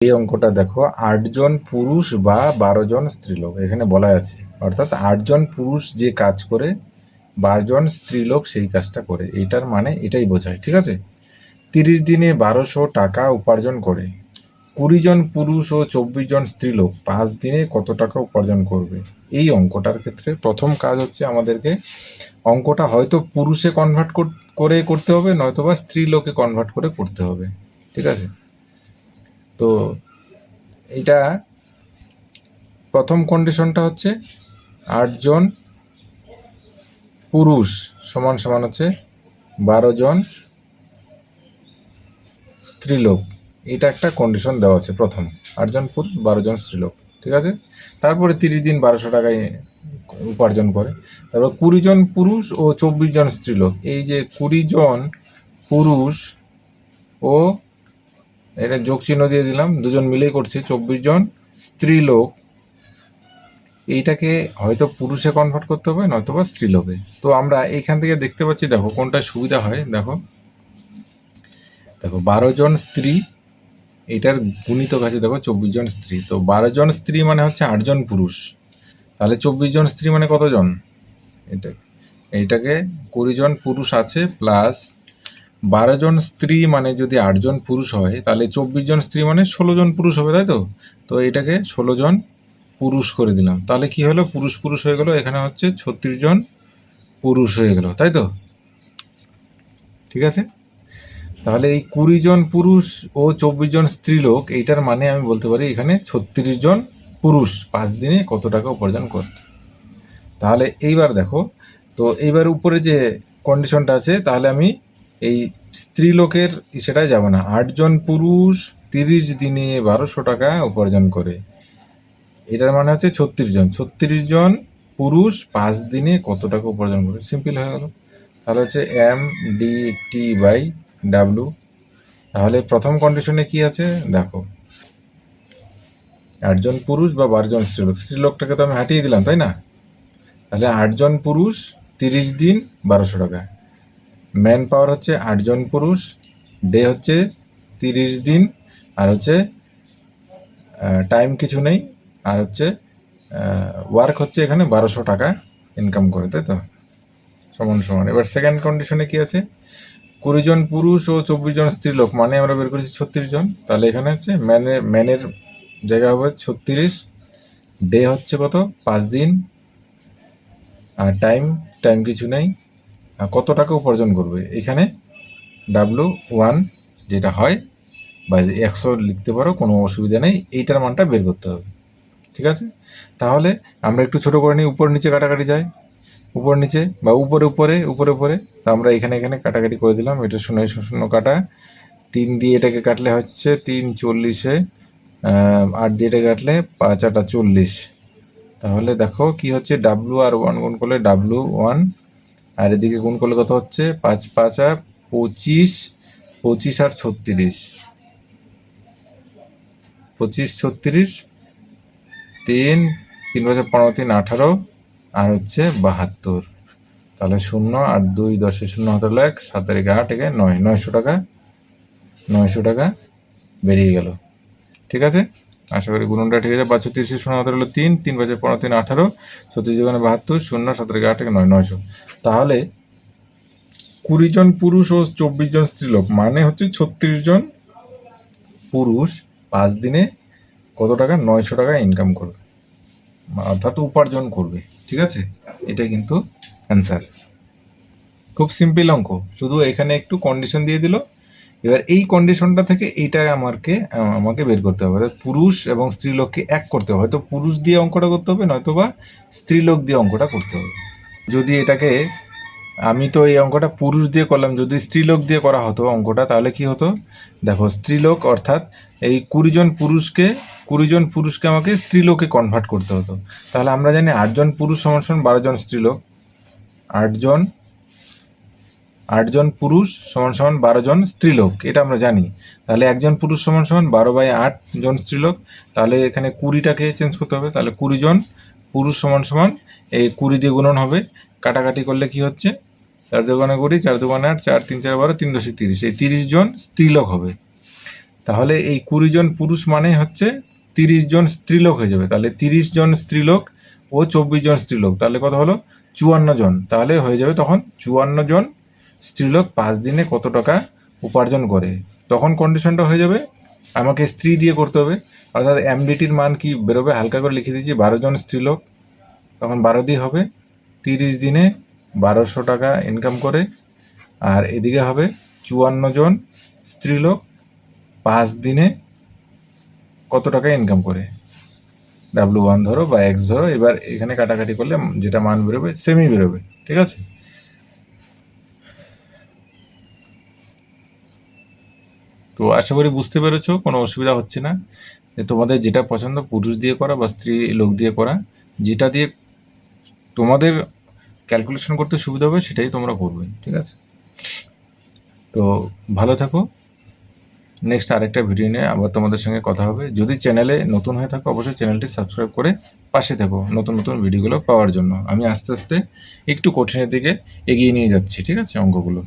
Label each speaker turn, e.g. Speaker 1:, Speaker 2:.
Speaker 1: এই অঙ্কটা দেখো, আটজন পুরুষ বা বারো জন স্ত্রীলোক, এখানে বলা আছে। অর্থাৎ আটজন পুরুষ যে কাজ করে, বারোজন স্ত্রীলোক সেই কাজটা করে। এটার মানে এটাই বোঝায়, ঠিক আছে? তিরিশ দিনে বারোশো টাকা উপার্জন করে। কুড়ি জন পুরুষ ও চব্বিশ জন স্ত্রীলোক পাঁচ দিনে কত টাকা উপার্জন করবে? এই অঙ্কটার ক্ষেত্রে প্রথম কাজ হচ্ছে আমাদেরকে অঙ্কটা হয়তো পুরুষে কনভার্ট করে করতে হবে নয়তো বা স্ত্রীলোকে কনভার্ট করে করতে হবে, ঠিক আছে? তো এটা প্রথম কন্ডিশনটা হচ্ছে আটজন পুরুষ সমান সমান হচ্ছে বারো জন স্ত্রীলোক। এটা একটা কন্ডিশন দেওয়া আছে প্রথম। আটজন পুরুষ, বারো জন স্ত্রীলোক, ঠিক আছে? তারপরে তিরিশ দিন বারোশো টাকায় উপার্জন করে। তারপর কুড়ি জন পুরুষ ও চব্বিশ জন স্ত্রীলোক। এই যে কুড়ি জন পুরুষ ও এটা যোগ চিহ্ন দিয়ে দিলাম, দুজন মিলেই করছে, চব্বিশ জন স্ত্রীলোক এইটাকে হয়তো পুরুষে কনভার্ট করতে হবে নয়তো বা স্ত্রীলোকে তো আমরা এইখান থেকে দেখতে পাচ্ছি, দেখো কোনটা সুবিধা হয়, দেখো। দেখো, বারো জন স্ত্রী এটার গুণিতক আছে দেখো, চব্বিশ জন স্ত্রী। তো বারো জন স্ত্রী মানে হচ্ছে আটজন পুরুষ। তাহলে চব্বিশ জন স্ত্রী মানে কতজন? এটা এইটাকে কুড়ি জন পুরুষ আছে প্লাস বারো জন স্ত্রী মানে যদি আটজন পুরুষ হয়, তাহলে চব্বিশ জন স্ত্রী মানে ষোলো জন পুরুষ হবে, তাই তো? তো এটাকে ষোলো জন পুরুষ করে দিলাম। তাহলে কি হলো? পুরুষ পুরুষ হয়ে গেল, এখানে হচ্ছে ছত্রিশ জন পুরুষ হয়ে গেল, তাই তো? ঠিক আছে? তাহলে এই কুড়ি জন পুরুষ ও চব্বিশ জন স্ত্রীলোক এইটার মানে আমি বলতে পারি এখানে ছত্রিশ জন পুরুষ পাঁচ দিনে কত টাকা উপার্জন করে। তাহলে এইবার দেখো, তো এইবার উপরে যে কন্ডিশনটা আছে, তাহলে আমি এই স্ত্রীলোকের সেটাই যাব না। আটজন পুরুষ তিরিশ দিনে বারোশো টাকা উপার্জন করে। এটার মানে হচ্ছে ছত্রিশ জন। ছত্রিশ জন পুরুষ পাঁচ দিনে কত টাকা উপার্জন করে? সিম্পল হয়ে গেল। তাহলে হচ্ছে M D T by W তাহলে প্রথম কন্ডিশনে কি আছে? দেখো। আটজন পুরুষ বা বারোজন স্ত্রীলোক। স্ত্রীলোকটাকে তো আমি হাঁটিয়ে দিলাম, তাই না? তাহলে আটজন পুরুষ তিরিশ দিন বারোশো টাকা। ম্যান পাওয়ার হচ্ছে আটজন পুরুষ, ডে হচ্ছে তিরিশ দিন, আর হচ্ছে টাইম কিছু নেই, আর হচ্ছে ওয়ার্ক হচ্ছে এখানে বারোশো টাকা ইনকাম করে, তাই তো? সমান সমান। এবার সেকেন্ড কন্ডিশনে কি আছে? কুড়ি জন পুরুষ ও চব্বিশ জন স্ত্রীলোক মানে আমরা বের করেছি ছত্রিশ জন। তাহলে এখানে হচ্ছে ম্যানের ম্যানের জায়গা হবে ছত্রিশ, ডে হচ্ছে কত? পাঁচ দিন। আর টাইম টাইম কিছু নেই। কত টাকা উপার্জন করবে? এখানে ডাব্লু ওয়ান যেটা হয়, বা একশো লিখতে পারো, কোনো অসুবিধা নেই, এইটার মানটা বের করতে হবে। ঠিক আছে? তাহলে আমরা একটু ছোটো করে নিই উপর নিচে কাটাকাটি যাই। উপর নিচে বা উপরে উপরে উপরে উপরে। তো আমরা এখানে এখানে কাটাকাটি করে দিলাম। এটা শূন্য শূন্য কাটা। তিন দিয়ে এটাকে কাটলে হচ্ছে তিন চল্লিশে আট দিয়ে এটা কাটলে পাঁচ আটা চল্লিশ। তাহলে দেখো কি হচ্ছে ডাব্লু আর ওয়ান গুণ করলে ডাব্লু ওয়ান আর এদিকে গুণ করলে কত হচ্ছে? পাঁচ পাঁচ আর পঁচিশ পঁচিশ আর ছত্রিশ। পঁচিশ, ছত্রিশ, তিন তিন বছর পনেরো, তিন, আঠারো, আর হচ্ছে বাহাত্তর। তাহলে শূন্য আর দুই দশে শূন্য হতে এক সাত একে আট একে নয়। নয়শো টাকা নয়শো টাকা বেরিয়ে গেল। ঠিক আছে? আশা করি গুণনটা ঠিক আছে। বা ছত্রিশে শূন্য হতে হলো তিন তিন বছর পনেরো, তিন আঠারো, ছত্রিশ জীবনে বাহাত্তর, শূন্য, সাতের আট একে নয় নয়শো তাহলে কুড়ি জন পুরুষ ও চব্বিশ জন স্ত্রীলোক মানে হচ্ছে ছত্রিশ জন পুরুষ পাঁচ দিনে কত টাকা? নয়শো টাকা ইনকাম করবে। অর্থাৎ উপার্জন করবে। ঠিক আছে? এটা কিন্তু অ্যান্সার খুব সিম্পল অঙ্ক। শুধু এখানে একটু কন্ডিশন দিয়ে দিল। এবার এই কন্ডিশনটা থেকে এইটা আমাকে আমাকে বের করতে হবে। অর্থাৎ পুরুষ এবং স্ত্রীলোককে এক করতে হবে। হয়তো পুরুষ দিয়ে অঙ্কটা করতে হবে নয়তো বা স্ত্রীলোক দিয়ে অঙ্কটা করতে হবে। যদি এটাকে, আমি তো এই অঙ্কটা পুরুষ দিয়ে করলাম, যদি স্ত্রীলোক দিয়ে করা হতো অঙ্কটা, তাহলে কি হতো? দেখো স্ত্রীলোক অর্থাৎ এই কুড়িজন পুরুষকে কুড়িজন পুরুষকে আমাকে স্ত্রীলোকে কনভার্ট করতে হতো। তাহলে আমরা জানি আটজন পুরুষ সমান সমান বারো জন স্ত্রীলোক আটজন আটজন পুরুষ সমান সমান বারো জন স্ত্রীলোক, এটা আমরা জানি। তাহলে একজন পুরুষ সমান সমান বারো বাই আট জন স্ত্রীলোক, তাহলে এখানে কুড়িটাকে চেঞ্জ করতে হবে। তাহলে কুড়ি জন পুরুষ সমান সমান, এই কুড়ি দিয়ে গুণন হবে। কাটাকাটি করলে কি হচ্ছে? চার দোকানে কুড়ি, চার দোকানে আট, চার, তিন, চার, বারো, তিন দশে তিরিশ। এই তিরিশ জন স্ত্রীলোক হবে। তাহলে এই কুড়ি জন পুরুষ মানে হচ্ছে তিরিশ জন স্ত্রীলোক হয়ে যাবে। তাহলে তিরিশ জন স্ত্রীলোক ও চব্বিশ জন স্ত্রীলোক, তাহলে কত হলো? চুয়ান্ন জন। তাহলে হয়ে যাবে তখন চুয়ান্ন জন স্ত্রীলোক পাঁচ দিনে কত টাকা উপার্জন করে? তখন কন্ডিশনটা হয়ে যাবে, আমাকে স্ত্রী দিয়ে করতে হবে। অর্থাৎ এমডিটির মান কি বেরোবে? হালকা করে লিখে দিয়েছি বারো জন স্ত্রীলোক। তখন বারো দিয়ে হবে, তিরিশ দিনে বারোশো টাকা ইনকাম করে। আর এদিকে হবে, চুয়ান্ন জন স্ত্রীলোক পাঁচ দিনে কত টাকা ইনকাম করে? ডাব্লু ওয়ান ধরো বা এক্স ধরো, এবার এখানে কাটাকাটি করলে যেটা মান বেরোবে সেমই বেরোবে, ঠিক আছে? তো আশা করি বুঝতে পেরেছ, কোনো অসুবিধা হচ্ছে না। তোমাদের যেটা পছন্দ পুরুষ দিয়ে করা বা স্ত্রী লোক দিয়ে করা, যেটা দিয়ে তোমাদের ক্যালকুলেশন করতে সুবিধা হবে সেটাই তোমরা করবে, ঠিক আছে? তো ভালো থাকো। নেক্সট আরেকটা ভিডিও নিয়ে আবার তোমাদের সঙ্গে কথা হবে। যদি চ্যানেলে নতুন হয়ে থাকো, অবশ্যই চ্যানেলটি সাবস্ক্রাইব করে পাশে থাকো নতুন নতুন ভিডিওগুলো পাওয়ার জন্য। আমি আস্তে আস্তে একটু কঠিনের দিকে এগিয়ে নিয়ে যাচ্ছি, ঠিক আছে অঙ্কগুলো